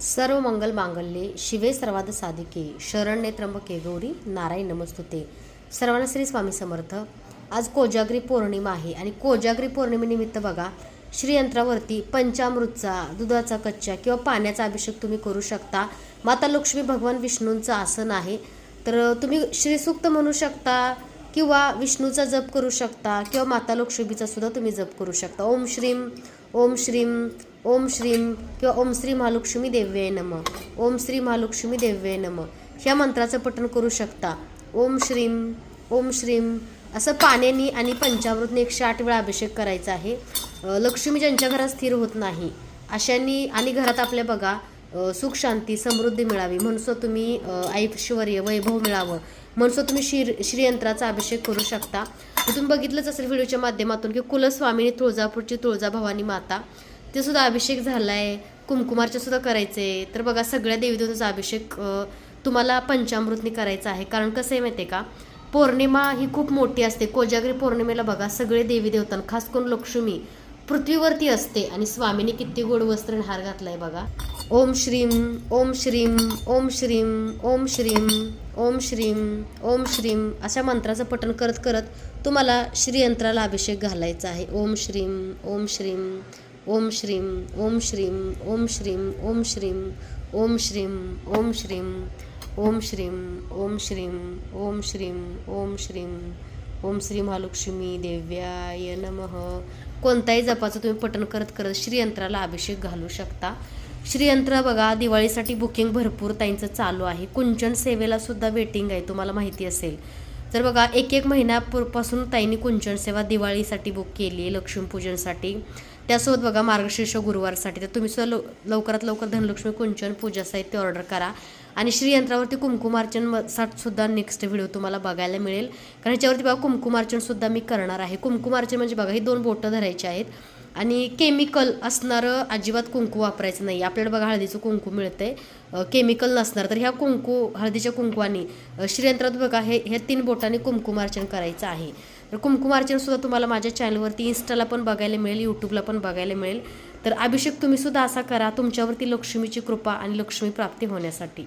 सर्व मंगल मांगल्ये शिवे सर्वाद साधिके शरण्ये त्र्यंबके गौरी नारायण नमस्तुते. सर्वांना श्री स्वामी समर्थ. आज कोजागरी पौर्णिमा आहे आणि कोजागरी पौर्णिमेनिमित्त बघा श्रीयंत्रावरती पंचामृतचा दुधाचा कच्च्या किंवा पाण्याचा अभिषेक तुम्ही करू शकता. माता लक्ष्मी भगवान विष्णूंचं आसन आहे. तर तुम्ही श्रीसूक्त म्हणू शकता किंवा विष्णूचा जप करू शकता किंवा माता लक्ष्मीचा सुद्धा तुम्ही जप करू शकता. ओम श्रीम ओम श्रीम ओम श्रीम किंवा ओम श्री महालक्ष्मी देव्ये नम. ओम श्री महालक्ष्मी देव्ये नम. ह्या मंत्राचं पठण करू शकता. ओम श्रीम ओम श्रीम असं पाण्याने आणि पंचामृतने एकशे आठ वेळा अभिषेक करायचा आहे. लक्ष्मी ज्यांच्या घरात स्थिर होत नाही अशांनी आणि घरात आपल्या बघा सुख शांती समृद्धी मिळावी. म्हणसो तुम्ही ऐश्वर्य वैभव मिळावं. म्हणसो तुम्ही श्री श्रीयंत्राचा अभिषेक करू शकता. तिथून बघितलंच असेल व्हिडिओच्या माध्यमातून की कुलस्वामिनी तुळजापूरची तुळजाभवानी माता. ते सुद्धा अभिषेक झालाय कुमकुमारचे सुद्धा करायचे. तर बघा सगळ्या देवीदेवताचा अभिषेक तुम्हाला पंचामृतनी करायचा आहे. कारण कसं आहे माहिती आहे का? पौर्णिमा ही खूप मोठी असते. कोजागरी पौर्णिमेला बघा सगळे देवी देवतां खास करून लक्ष्मी पृथ्वीवरती असते आणि स्वामीने किती गोड वस्त्र हार घातलाय बघा. ओम श्रीम ओम श्रीम ओम श्रीम ओम श्रीम ओम श्रीम ओम श्रीम अशा मंत्राचं पठण करत करत तुम्हाला श्रीयंत्राला अभिषेक घालायचा आहे. ओम श्रीम ओम श्रीम ओम श्रीम ओम श्रीम ओम श्रीम ओम श्रीम ओम श्रीम ओम श्रीम ओम श्रीम ओम श्रीम ओम श्रीम ओम श्रीम ओम श्री महालक्ष्मी देव्याय नमः कोणताही जपाचं तुम्ही पठण करत करत श्रीयंत्राला अभिषेक घालू शकता श्रीयंत्र बघा दिवाळीसाठी बुकिंग भरपूर त्यांचं चालू आहे कुंचन सेवेला सुद्धा वेटिंग आहे तुम्हाला माहिती असेल तर बघा एक एक महिन्यापासून ताईंनी कुंचन सेवा दिवाळीसाठी बुक केली आहे लक्ष्मीपूजनसाठी. त्यासोबत बघा मार्गशीर्ष गुरुवारसाठी. तर तुम्ही सुद्धा लव लवकरात लवकर धनलक्ष्मी कुंचन पूजा साहित्य ऑर्डर करा. आणि श्रीयंत्रावरती कुंकुमार्चन सुद्धा नेक्स्ट व्हिडिओ तुम्हाला बघायला मिळेल. कारण ह्याच्यावरती बघा कुमकुमार्चनसुद्धा मी करणार आहे. कुंकुमार्चन म्हणजे बघा ही दोन बोटं धरायची आहेत. आणि केमिकल असणारं अजिबात कुंकू वापरायचं नाही. आपल्याला बघा हळदीचं कुंकू मिळतं आहे केमिकल नसणार तर ह्या कुंकू हळदीच्या कुंकवानी श्रीयंत्रात बघा हे ह्या तीन बोटांनी कुंकुमार्चन करायचं आहे. तर कुंकुमार्चनसुद्धा तुम्हाला माझ्या चॅनलवरती इन्स्टाला पण बघायला मिळेल यूट्यूबला पण बघायला मिळेल. तर अभिषेक तुम्हीसुद्धा असा करा तुमच्यावरती लक्ष्मीची कृपा आणि लक्ष्मी प्राप्ती होण्यासाठी.